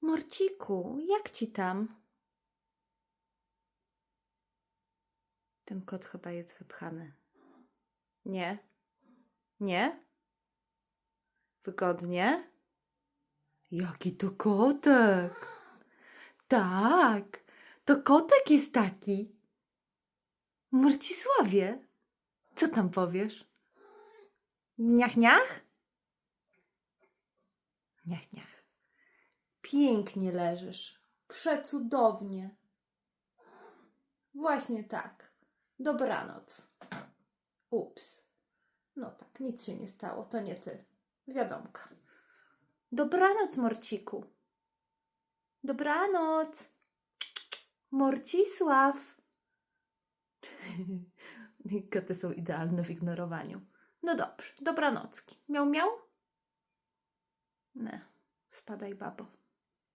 Morciku, jak ci tam? Ten kot chyba jest wypchany. Nie? Nie? Wygodnie? Jaki to kotek? Tak, to kotek jest taki. Morcisławie, co tam powiesz? Niach, niach? Niach, niach. Pięknie leżysz. Przecudownie. Właśnie tak. Dobranoc. Ups. No tak, nic się nie stało, to nie ty. Wiadomka. Dobranoc, Morciku. Dobranoc. Morcisław. Koty są idealne w ignorowaniu. No dobrze, dobranocki. Miał, miał? Nie, spadaj, babo.